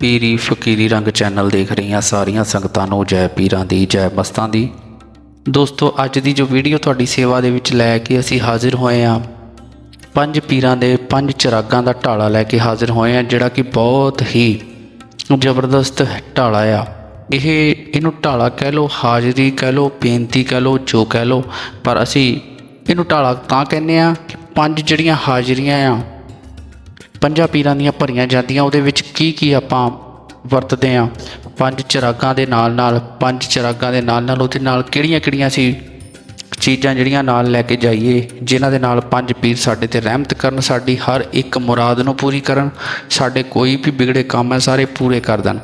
ਪੀਰੀ ਫਕੀਰੀ ਰੰਗ ਚੈਨਲ ਦੇਖ ਰਹੀਆਂ ਸਾਰੀਆਂ ਸੰਗਤਾਂ ਨੂੰ ਜੈ ਪੀਰਾਂ ਦੀ, ਜੈ ਮਸਤਾਂ ਦੀ। ਦੋਸਤੋ, ਅੱਜ ਦੀ ਜੋ ਵੀਡੀਓ ਤੁਹਾਡੀ ਸੇਵਾ ਦੇ ਵਿੱਚ ਲੈ ਕੇ ਅਸੀਂ ਹਾਜ਼ਰ ਹੋਏ ਹਾਂ, ਪੰਜ ਪੀਰਾਂ ਦੇ ਪੰਜ ਚਿਰਾਗਾਂ ਦਾ ਢਾਲਾ ਲੈ ਕੇ ਹਾਜ਼ਰ ਹੋਏ ਹਾਂ, ਜਿਹੜਾ ਕਿ ਬਹੁਤ ਹੀ ਜ਼ਬਰਦਸਤ ਢਾਲਾ ਆ। ਇਹ, ਇਹਨੂੰ ਢਾਲਾ ਕਹਿ ਲਓ, ਹਾਜ਼ਰੀ ਕਹਿ ਲਓ, ਬੇਨਤੀ ਕਹਿ ਲਓ, ਜੋ ਕਹਿ ਲਓ, ਪਰ ਅਸੀਂ ਇਹਨੂੰ ਢਾਲਾ ਤਾਂ ਕਹਿੰਦੇ ਆ ਪੰਜ ਜਿਹੜੀਆਂ ਹਾਜ਼ਰੀਆਂ ਆ, ਪੰਜਾਂ ਪੀਰਾਂ ਦੀਆਂ ਭਰੀਆਂ ਜਾਂਦੀਆਂ, ਉਹਦੇ ਵਿੱਚ ਕੀ ਕੀ ਆਪਾਂ ਵਰਤਦੇ ਆ? ਪੰਜ ਚਿਰਾਗਾਂ ਦੇ ਨਾਲ ਨਾਲ, ਪੰਜ ਚਿਰਾਗਾਂ ਦੇ ਨਾਲ ਨਾਲ ਉਹਦੇ ਨਾਲ ਕਿਹੜੀਆਂ ਕਿਹੜੀਆਂ ਸੀ ਚੀਜ਼ਾਂ ਜਿਹੜੀਆਂ ਨਾਲ ਲੈ ਕੇ ਜਾਈਏ, ਜਿਨ੍ਹਾਂ ਦੇ ਨਾਲ ਪੰਜ ਪੀਰ ਸਾਡੇ ਤੇ ਰਹਿਮਤ ਕਰਨ, ਸਾਡੀ ਹਰ ਇੱਕ ਮੁਰਾਦ ਨੂੰ ਪੂਰੀ ਕਰਨ, ਸਾਡੇ ਕੋਈ ਵੀ ਵਿਗੜੇ ਕੰਮ ਹੈ ਸਾਰੇ ਪੂਰੇ ਕਰ ਦੇਣ।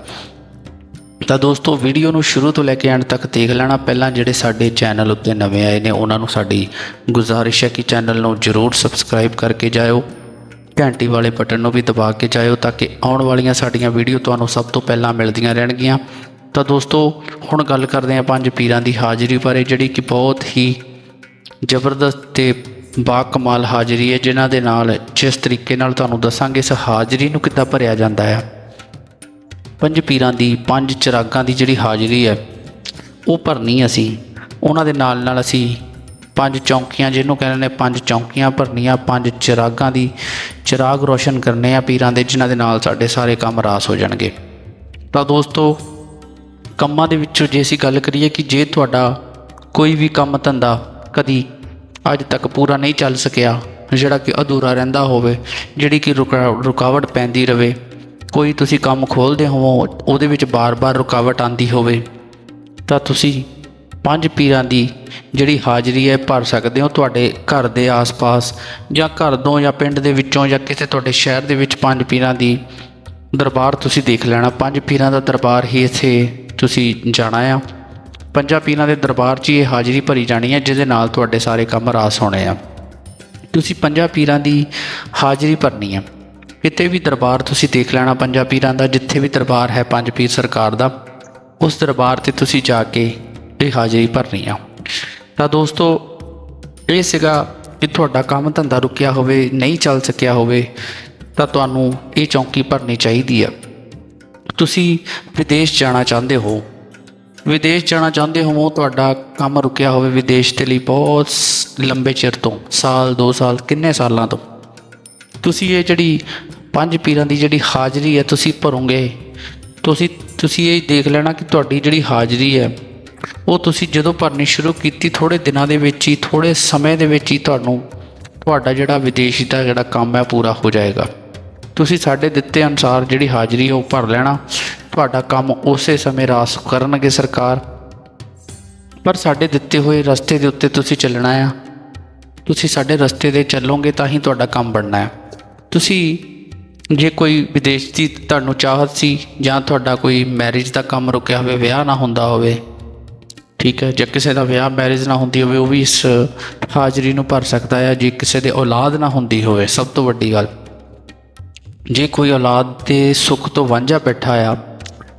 ਤਾਂ ਦੋਸਤੋ ਵੀਡੀਓ ਨੂੰ ਸ਼ੁਰੂ ਤੋਂ ਲੈ ਕੇ ਅੰਤ ਤੱਕ ਦੇਖ ਲੈਣਾ। ਪਹਿਲਾਂ ਜਿਹੜੇ ਸਾਡੇ ਚੈਨਲ ਉੱਤੇ ਨਵੇਂ ਆਏ ਨੇ, ਉਹਨਾਂ ਨੂੰ ਸਾਡੀ ਗੁਜ਼ਾਰਿਸ਼ ਹੈ ਕਿ ਚੈਨਲ ਨੂੰ ਜਰੂਰ ਸਬਸਕ੍ਰਾਈਬ ਕਰਕੇ ਜਾਇਓ। ਘੰਟੀ ਵਾਲੇ ਬਟਨ ਨੂੰ ਵੀ ਦਬਾ ਕੇ ਜਾਇਓ ਤਾਂ ਕਿ ਆਉਣ ਵਾਲੀਆਂ ਸਾਡੀਆਂ ਵੀਡੀਓ ਤੁਹਾਨੂੰ ਸਭ ਤੋਂ ਪਹਿਲਾਂ ਮਿਲਦੀਆਂ ਰਹਿਣਗੀਆਂ। ਤਾਂ ਦੋਸਤੋ, ਹੁਣ ਗੱਲ ਕਰਦੇ ਹਾਂ ਪੰਜ ਪੀਰਾਂ ਦੀ ਹਾਜ਼ਰੀ ਬਾਰੇ, ਜਿਹੜੀ ਕਿ ਬਹੁਤ ਹੀ ਜ਼ਬਰਦਸਤ ਤੇ ਬਾ ਕਮਾਲ ਹਾਜ਼ਰੀ ਹੈ, ਜਿਨ੍ਹਾਂ ਦੇ ਨਾਲ ਜਿਸ ਤਰੀਕੇ ਨਾਲ ਤੁਹਾਨੂੰ ਦੱਸਾਂਗੇ, ਇਸ ਹਾਜ਼ਰੀ ਨੂੰ ਕਿੱਦਾਂ ਭਰਿਆ ਜਾਂਦਾ ਹੈ। ਪੰਜ ਪੀਰਾਂ ਦੀ, ਪੰਜ ਚਿਰਾਗਾਂ ਦੀ ਜਿਹੜੀ ਹਾਜ਼ਰੀ ਹੈ, ਉਹ ਭਰਨੀ ਅਸੀਂ। ਉਹਨਾਂ ਦੇ ਨਾਲ ਨਾਲ ਅਸੀਂ ਪੰਜ ਚੌਂਕੀਆਂ, ਜਿਹਨੂੰ ਕਹਿੰਦੇ ਨੇ ਪੰਜ ਚੌਂਕੀਆਂ ਭਰਨੀਆਂ, ਪੰਜ ਚਿਰਾਗਾਂ ਦੀ ਚਿਰਾਗ ਰੋਸ਼ਨ ਕਰਨੇ ਆ ਪੀਰਾਂ ਦੇ, ਜਿਨ੍ਹਾਂ ਦੇ ਨਾਲ ਸਾਡੇ ਸਾਰੇ ਕੰਮ ਰਾਸ ਹੋ ਜਾਣਗੇ। ਤਾਂ ਦੋਸਤੋ, ਕੰਮਾਂ ਦੇ ਵਿੱਚੋਂ ਜੇ ਅਸੀਂ ਗੱਲ ਕਰੀਏ ਕਿ ਜੇ ਤੁਹਾਡਾ ਕੋਈ ਵੀ ਕੰਮ ਧੰਦਾ ਕਦੀ ਅੱਜ ਤੱਕ ਪੂਰਾ ਨਹੀਂ ਚੱਲ ਸਕਿਆ, ਜਿਹੜਾ ਕਿ ਅਧੂਰਾ ਰਹਿੰਦਾ ਹੋਵੇ, ਜਿਹੜੀ ਕਿ ਰੁਕਾ- ਰੁਕਾਵਟ ਪੈਂਦੀ ਰਵੇ ਕੋਈ ਤੁਸੀਂ ਕੰਮ ਖੋਲਦੇ ਹੋਵੋ, ਉਹਦੇ ਵਿੱਚ ਬਾਰ-ਬਾਰ ਰੁਕਾਵਟ ਆਂਦੀ ਹੋਵੇ, ਤਾਂ ਤੁਸੀਂ ਪੰਜ ਪੀਰਾਂ ਦੀ ਜਿਹੜੀ ਹਾਜ਼ਰੀ ਹੈ, ਭਰ ਸਕਦੇ ਹੋ ਤੁਹਾਡੇ ਘਰ ਦੇ ਆਸ-ਪਾਸ ਜਾਂ ਘਰ ਤੋਂ ਜਾਂ ਪਿੰਡ ਦੇ ਵਿੱਚੋਂ ਜਾਂ ਕਿਸੇ ਤੁਹਾਡੇ ਸ਼ਹਿਰ ਦੇ ਵਿੱਚ ਪੰਜ ਪੀਰਾਂ ਦੀ ਦਰਬਾਰ ਤੁਸੀਂ ਦੇਖ ਲੈਣਾ। ਪੰਜ ਪੀਰਾਂ ਦਾ ਦਰਬਾਰ ਹੀ ਇੱਥੇ ਤੁਸੀਂ ਜਾਣਾ ਆ। ਪੰਜਾਂ ਪੀਰਾਂ ਦੇ ਦਰਬਾਰ 'ਚ ਹੀ ਇਹ ਹਾਜ਼ਰੀ ਭਰੀ ਜਾਣੀ ਹੈ, ਜਿਹਦੇ ਨਾਲ ਤੁਹਾਡੇ ਸਾਰੇ ਕੰਮ ਰਾਸ ਹੋਣੇ ਆ। ਤੁਸੀਂ ਪੰਜਾਂ ਪੀਰਾਂ ਦੀ ਹਾਜ਼ਰੀ ਭਰਨੀ ਹੈ ਕਿਤੇ ਵੀ ਦਰਬਾਰ ਤੁਸੀਂ ਦੇਖ ਲੈਣਾ ਪੰਜਾਂ ਪੀਰਾਂ ਦਾ, ਜਿੱਥੇ ਵੀ ਦਰਬਾਰ ਹੈ ਪੰਜ ਪੀਰ ਸਰਕਾਰ ਦਾ, ਉਸ ਦਰਬਾਰ ਤੇ ਤੁਸੀਂ ਜਾ ਕੇ ਇਹ ਹਾਜ਼ਰੀ ਭਰਨੀ ਆ। ਤਾਂ ਦੋਸਤੋ, ਇਹ ਸੀਗਾ ਕਿ ਤੁਹਾਡਾ ਕੰਮ ਧੰਦਾ ਰੁਕਿਆ ਹੋਵੇ, ਨਹੀਂ ਚੱਲ ਸਕਿਆ ਹੋਵੇ, ਤਾਂ ਤੁਹਾਨੂੰ ਇਹ ਚੌਂਕੀ ਭਰਨੀ ਚਾਹੀਦੀ ਆ। ਤੁਸੀਂ ਵਿਦੇਸ਼ ਜਾਣਾ ਚਾਹੁੰਦੇ ਹੋ। ਵਿਦੇਸ਼ ਜਾਣਾ ਚਾਹੁੰਦੇ ਹੋ ਤੁਹਾਡਾ ਕੰਮ ਰੁਕਿਆ ਹੋਵੇ ਵਿਦੇਸ਼ ਦੇ ਲਈ ਬਹੁਤ ਸ- ਲੰਬੇ ਚਿਰ ਤੋਂ, ਸਾਲ 2 ਸਾਲ, ਕਿੰਨੇ ਸਾਲਾਂ ਤੋਂ? ਤੁਸੀਂ ਇਹ ਜਿਹੜੀ ਪੰਜ ਪੀਰਾਂ ਦੀ ਜਿਹੜੀ ਹਾਜ਼ਰੀ ਹੈ, ਤੁਸੀਂ ਭਰੋਗੇ। ਤੁਸੀਂ ਤੁਸੀਂ ਇਹ ਦੇਖ ਲੈਣਾ ਕਿ ਤੁਹਾਡੀ ਜਿਹੜੀ ਹਾਜ਼ਰੀ ਹੈ, ਉਹ ਤੁਸੀਂ ਜਦੋਂ ਭਰਨੀ ਸ਼ੁਰੂ ਕੀਤੀ ਥੋੜੇ ਦਿਨਾਂ ਦੇ ਵਿੱਚ ਹੀ ਥੋੜੇ ਸਮੇਂ ਦੇ ਵਿੱਚ ਹੀ ਤੁਹਾਨੂੰ ਤੁਹਾਡਾ ਜਿਹੜਾ ਵਿਦੇਸ਼ੀ ਦਾ ਜਿਹੜਾ ਕੰਮ ਹੈ ਪੂਰਾ ਹੋ ਜਾਏਗਾ। ਤੁਸੀਂ ਸਾਡੇ ਦਿੱਤੇ ਅਨੁਸਾਰ ਜਿਹੜੀ ਹਾਜ਼ਰੀ ਹੈ, ਉਹ ਭਰ ਲੈਣਾ। ਤੁਹਾਡਾ ਕੰਮ ਉਸੇ ਸਮੇਂ ਰਾਸ ਕਰਨਗੇ ਸਰਕਾਰ। ਪਰ ਸਾਡੇ ਦਿੱਤੇ ਹੋਏ ਰਸਤੇ ਦੇ ਉੱਤੇ ਤੁਸੀਂ ਚੱਲਣਾ ਆ। ਤੁਸੀਂ ਸਾਡੇ ਰਸਤੇ ਦੇ ਚੱਲੋਗੇ ਤਾਂ ਹੀ ਤੁਹਾਡਾ ਕੰਮ ਬਣਨਾ ਹੈ। ਤੁਸੀਂ ਜੇ ਕੋਈ ਵਿਦੇਸ਼ ਦੀ ਤੁਹਾਨੂੰ ਚਾਹਤ ਸੀ ਜਾਂ ਤੁਹਾਡਾ ਕੋਈ ਮੈਰਿਜ ਦਾ ਕੰਮ ਰੁਕਿਆ ਹੋਵੇ, ਵਿਆਹ ਨਾ ਹੁੰਦਾ ਹੋਵੇ, ਠੀਕ ਹੈ, ਜੇ ਕਿਸੇ ਦਾ ਵਿਆਹ ਮੈਰਿਜ ਨਾ ਹੁੰਦੀ ਹੋਵੇ, ਉਹ ਵੀ ਇਸ ਹਾਜ਼ਰੀ ਨੂੰ ਭਰ ਸਕਦਾ ਹੈ। ਜੇ ਕਿਸੇ ਦੇ ਔਲਾਦ ਨਾ ਹੁੰਦੀ ਹੋਵੇ, ਸਭ ਤੋਂ ਵੱਡੀ ਗੱਲ, ਜੇ ਕੋਈ ਔਲਾਦ ਦੇ ਸੁੱਖ ਤੋਂ ਵਾਂਝਾ ਬੈਠਾ ਆ,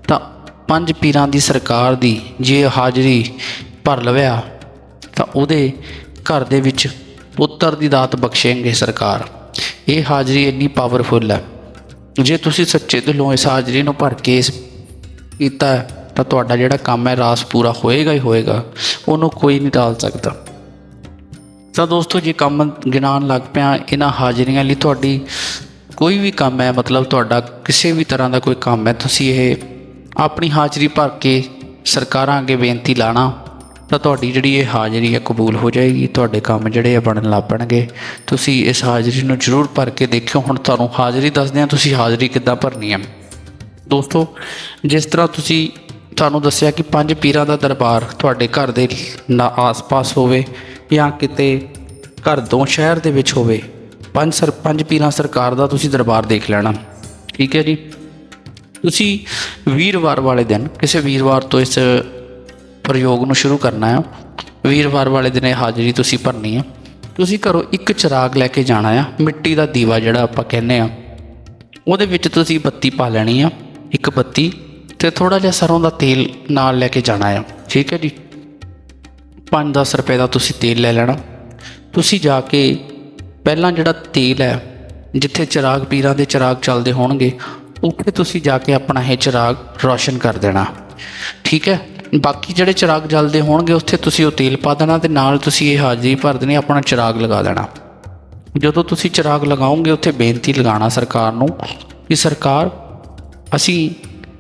ਤਾਂ ਪੰਜ ਪੀਰਾਂ ਦੀ ਸਰਕਾਰ ਦੀ ਜੇ ਹਾਜ਼ਰੀ ਭਰ ਲਵਿਆ ਤਾਂ ਉਹਦੇ ਘਰ ਦੇ ਵਿੱਚ ਪੁੱਤਰ ਦੀ ਦਾਤ ਬਖਸ਼ੇਂਗੇ ਸਰਕਾਰ। ਇਹ ਹਾਜ਼ਰੀ ਇੰਨੀ ਪਾਵਰਫੁੱਲ ਹੈ। ਜੇ ਤੁਸੀਂ ਸੱਚੇ ਦਿਲੋਂ ਇਸ ਹਾਜ਼ਰੀ ਨੂੰ ਭਰ ਕੇ ਕੀਤਾ ਹੈ, ਤਾਂ ਤੁਹਾਡਾ ਜਿਹੜਾ ਕੰਮ ਹੈ ਰਾਸ ਪੂਰਾ ਹੋਏਗਾ ਹੀ ਹੋਏਗਾ। ਉਹਨੂੰ ਕੋਈ ਨਹੀਂ ਟਾਲ ਸਕਦਾ। ਤਾਂ ਦੋਸਤੋ ਜੇ ਕੰਮ ਗਿਣਾਨ ਲੱਗ ਪਿਆ ਇਹਨਾਂ ਹਾਜ਼ਰੀਆਂ ਲਈ ਤੁਹਾਡੀ ਕੋਈ ਵੀ ਕੰਮ ਹੈ ਮਤਲਬ ਤੁਹਾਡਾ ਕਿਸੇ ਵੀ ਤਰ੍ਹਾਂ ਦਾ ਕੋਈ ਕੰਮ ਹੈ ਤੁਸੀਂ ਇਹ ਆਪਣੀ ਹਾਜ਼ਰੀ ਭਰ ਕੇ ਸਰਕਾਰਾਂ ਅੱਗੇ ਬੇਨਤੀ ਲਾਣਾ। ਤਾਂ ਤੁਹਾਡੀ ਜਿਹੜੀ ਇਹ ਹਾਜ਼ਰੀ ਹੈ ਕਬੂਲ ਹੋ ਜਾਏਗੀ, ਤੁਹਾਡੇ ਕੰਮ ਜਿਹੜੇ ਆ ਬਣਨ ਲੱਗ ਪੈਣਗੇ। ਤੁਸੀਂ ਇਸ ਹਾਜ਼ਰੀ ਨੂੰ ਜ਼ਰੂਰ ਭਰ ਕੇ ਦੇਖਿਓ। ਹੁਣ ਤੁਹਾਨੂੰ ਹਾਜ਼ਰੀ ਦੱਸਦੇ ਹਾਂ, ਤੁਸੀਂ ਹਾਜ਼ਰੀ ਕਿੱਦਾਂ ਭਰਨੀ ਹੈ। ਦੋਸਤੋ, ਜਿਸ ਤਰ੍ਹਾਂ ਤੁਸੀਂ ਤੁਹਾਨੂੰ ਦੱਸਿਆ ਕਿ ਪੰਜ ਪੀਰਾਂ ਦਾ ਦਰਬਾਰ ਤੁਹਾਡੇ ਘਰ ਦੇ ਨਾ ਆਸ-ਪਾਸ ਹੋਵੇ ਜਾਂ ਕਿਤੇ ਘਰ ਤੋਂ ਸ਼ਹਿਰ ਦੇ ਵਿੱਚ ਹੋਵੇ, ਪੰਜ ਸਰ, ਪੰਜ ਪੀਰਾਂ ਸਰਕਾਰ ਦਾ ਤੁਸੀਂ ਦਰਬਾਰ ਦੇਖ ਲੈਣਾ। ਠੀਕ ਹੈ ਜੀ? ਤੁਸੀਂ ਵੀਰਵਾਰ ਵਾਲੇ ਦਿਨ, ਕਿਸੇ ਵੀਰਵਾਰ ਤੋਂ ਇਸ ਪ੍ਰਯੋਗ ਨੂੰ ਸ਼ੁਰੂ ਕਰਨਾ ਹੈ ਵੀਰਵਾਰ ਵਾਲੇ ਦਿਨ ਇਹ ਹਾਜ਼ਰੀ ਤੁਸੀਂ ਭਰਨੀ ਹੈ ਤੁਸੀਂ ਘਰੋਂ ਇੱਕ ਚਿਰਾਗ ਲੈ ਕੇ ਜਾਣਾ ਆ। ਮਿੱਟੀ ਦਾ ਦੀਵਾ ਜਿਹੜਾ ਆਪਾਂ ਕਹਿੰਦੇ ਆ, ਉਹਦੇ ਵਿੱਚ ਤੁਸੀਂ ਬੱਤੀ ਪਾ ਲੈਣੀ ਆ, ਇੱਕ ਬੱਤੀ, ਤੇ ਥੋੜਾ ਜਿਹਾ ਸਰੋਂ ਦਾ ਤੇਲ ਨਾਲ ਲੈ ਕੇ ਜਾਣਾ ਆ। ਠੀਕ ਹੈ ਜੀ? 5-10 ਰੁਪਏ ਦਾ ਤੁਸੀਂ ਤੇਲ ਲੈ ਲੈਣਾ। ਤੁਸੀਂ ਜਾ ਕੇ ਪਹਿਲਾਂ ਜਿਹੜਾ ਤੇਲ ਹੈ, ਜਿੱਥੇ ਚਿਰਾਗ, ਪੀਰਾਂ ਦੇ ਚਿਰਾਗ ਚੱਲਦੇ ਹੋਣਗੇ, ਉੱਥੇ ਤੁਸੀਂ ਜਾ ਕੇ ਆਪਣਾ ਇਹ ਚਿਰਾਗ ਰੌਸ਼ਨ ਕਰ ਦੇਣਾ। ਠੀਕ ਹੈ? ਬਾਕੀ ਜਿਹੜੇ ਚਿਰਾਗ ਜਲਦੇ ਹੋਣਗੇ, ਉੱਥੇ ਤੁਸੀਂ ਉਹ ਤੇਲ ਪਾ ਦੇਣਾ ਤੇ ਨਾਲ ਤੁਸੀਂ ਇਹ ਹਾਜ਼ਰੀ ਭਰ ਦੇਣੀ, ਆਪਣਾ ਚਿਰਾਗ ਲਗਾ ਦੇਣਾ। ਜਦੋਂ ਤੁਸੀਂ ਚਿਰਾਗ ਲਗਾਓਗੇ, ਉੱਥੇ ਬੇਨਤੀ ਲਗਾਉਣਾ ਸਰਕਾਰ ਨੂੰ ਕਿ ਸਰਕਾਰ, ਅਸੀਂ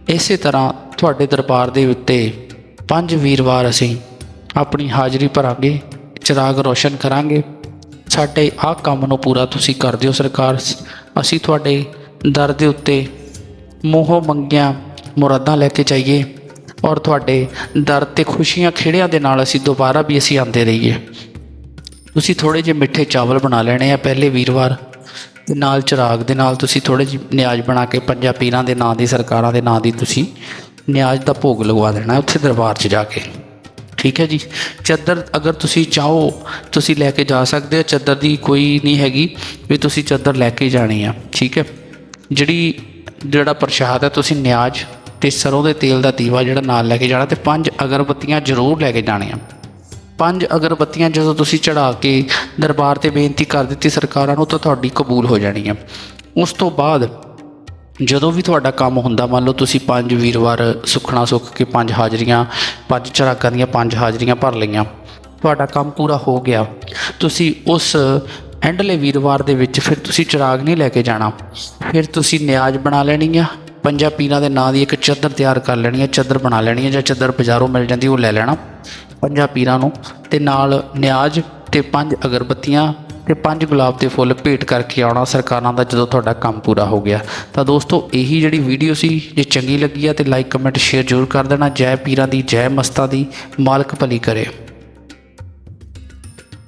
ਇਸੇ ਤਰ੍ਹਾਂ ਤੁਹਾਡੇ ਦਰਬਾਰ ਦੇ ਉੱਤੇ ਪੰਜ ਵੀਰਵਾਰ ਅਸੀਂ ਆਪਣੀ ਹਾਜ਼ਰੀ ਭਰਾਂਗੇ, ਚਿਰਾਗ ਰੋਸ਼ਨ ਕਰਾਂਗੇ। ਸਾਡੇ ਆਹ ਕੰਮ ਨੂੰ ਪੂਰਾ ਤੁਸੀਂ ਕਰ ਦਿਓ ਸਰਕਾਰ। ਅਸੀਂ ਤੁਹਾਡੇ ਦਰ ਦੇ ਉੱਤੇ ਮੋਹ ਮੰਗੀਆਂ ਮੁਰਾਦਾਂ ਲੈ ਕੇ ਜਾਈਏ। ਔਰ ਤੁਹਾਡੇ ਦਰ ਤੇ ਖੁਸ਼ੀਆਂ ਖੇੜਿਆਂ ਦੇ ਨਾਲ ਅਸੀਂ ਦੁਬਾਰਾ ਵੀ ਅਸੀਂ ਆਂਦੇ ਰਹੀਏ। ਤੁਸੀਂ ਥੋੜੇ ਜਿਹੇ ਮਿੱਠੇ ਚਾਵਲ ਬਣਾ ਲੈਣੇ ਆ ਪਹਿਲੇ ਵੀਰਵਾਰ ਤੇ ਨਾਲ, ਚਿਰਾਗ ਦੇ ਨਾਲ। ਤੁਸੀਂ ਥੋੜੇ ਜਿਹੇ ਨਿਆਜ਼ ਬਣਾ ਕੇ ਪੰਜਾਂ ਪੀਰਾਂ ਦੇ ਨਾਂ ਦੀ, ਸਰਕਾਰਾਂ ਦੇ ਨਾਂ ਦੀ ਤੁਸੀਂ ਨਿਆਜ਼ ਦਾ ਭੋਗ ਲਗਵਾ ਦੇਣਾ ਉੱਥੇ ਦਰਬਾਰ 'ਚ ਜਾ ਕੇ। ਠੀਕ ਹੈ ਜੀ? ਚਾਦਰ ਅਗਰ ਤੁਸੀਂ ਚਾਹੋ, ਤੁਸੀਂ ਲੈ ਕੇ ਜਾ ਸਕਦੇ ਹੋ। ਚਾਦਰ ਦੀ ਕੋਈ ਨਹੀਂ ਹੈਗੀ ਵੀ ਤੁਸੀਂ ਚਾਦਰ ਲੈ ਕੇ ਜਾਣੀ ਆ। ਠੀਕ ਹੈ? ਜਿਹੜੀ, ਜਿਹੜਾ ਪ੍ਰਸ਼ਾਦ ਹੈ, ਤੁਸੀਂ ਨਿਆਜ਼ ਤੇ ਸਰੋਂ ਦੇ ਤੇਲ ਦਾ ਦੀਵਾ ਜਿਹੜਾ ਨਾਲ ਲੈ ਕੇ ਜਾਣਾ ਤੇ ਪੰਜ ਅਗਰਬੱਤੀਆਂ ਜ਼ਰੂਰ ਲੈ ਕੇ ਜਾਣੀਆਂ। ਪੰਜ ਅਗਰਬੱਤੀਆਂ ਜਦੋਂ ਤੁਸੀਂ ਚੜਾ ਕੇ ਦਰਬਾਰ ਤੇ ਬੇਨਤੀ ਕਰ ਦਿੱਤੀ ਸਰਕਾਰਾਂ ਨੂੰ ਤਾਂ ਤੁਹਾਡੀ ਕਬੂਲ ਹੋ ਜਾਣੀ ਹੈ ਉਸ ਤੋਂ ਬਾਅਦ ਜਦੋਂ ਵੀ ਤੁਹਾਡਾ ਕੰਮ ਹੁੰਦਾ, ਮੰਨ ਲਓ ਤੁਸੀਂ ਪੰਜ ਵੀਰਵਾਰ ਸੁਖਣਾ ਸੁੱਖ ਕੇ ਪੰਜ ਹਾਜ਼ਰੀਆਂ, ਪੰਜ ਚਰਾਕਾਂ ਦੀਆਂ ਪੰਜ ਹਾਜ਼ਰੀਆਂ ਭਰ ਲਈਆਂ, ਤੁਹਾਡਾ ਕੰਮ ਪੂਰਾ ਹੋ ਗਿਆ। ਤੁਸੀਂ ਉਸ ਐਂਡਲੇ ਵੀਰਵਾਰ ਦੇ ਵਿੱਚ ਫਿਰ ਤੁਸੀਂ ਚਿਰਾਗ ਨਹੀਂ ਲੈ ਕੇ ਜਾਣਾ। ਫਿਰ ਤੁਸੀਂ ਨਿਆਜ਼ ਬਣਾ ਲੈਣੀ ਆ ਪੰਜਾਂ ਪੀਰਾਂ ਦੇ ਨਾਂ ਦੀ ਇੱਕ ਚਾਦਰ ਤਿਆਰ ਕਰ ਲੈਣੀ ਹੈ, ਚਾਦਰ ਬਣਾ ਲੈਣੀ ਹੈ ਜਾਂ ਚਾਦਰ ਬਾਜ਼ਾਰੋਂ ਮਿਲ ਜਾਂਦੀ ਉਹ ਲੈ ਲੈਣਾ। ਪੰਜਾਂ ਪੀਰਾਂ ਨੂੰ ਤੇ ਨਾਲ ਨਿਆਜ਼ ਤੇ ਪੰਜ ਅਗਰਬੱਤੀਆਂ ਤੇ ਪੰਜ ਗੁਲਾਬ ਦੇ ਫੁੱਲ ਭੇਟ ਕਰਕੇ ਆਉਣਾ ਸਰਕਾਰਾਂ ਦਾ ਜਦੋਂ ਤੁਹਾਡਾ ਕੰਮ ਪੂਰਾ ਹੋ ਗਿਆ। ਤਾਂ ਦੋਸਤੋ, ਇਹੀ ਜਿਹੜੀ ਵੀਡੀਓ ਸੀ, ਜੇ ਚੰਗੀ ਲੱਗੀ ਆ ਤੇ ਲਾਈਕ, ਕਮੈਂਟ, ਸ਼ੇਅਰ ਜ਼ਰੂਰ ਕਰ ਦੇਣਾ। ਜੈ ਪੀਰਾਂ ਦੀ, ਜੈ ਮਸਤਾਂ ਦੀ ਮਾਲਕ ਭਲੀ ਕਰੇ।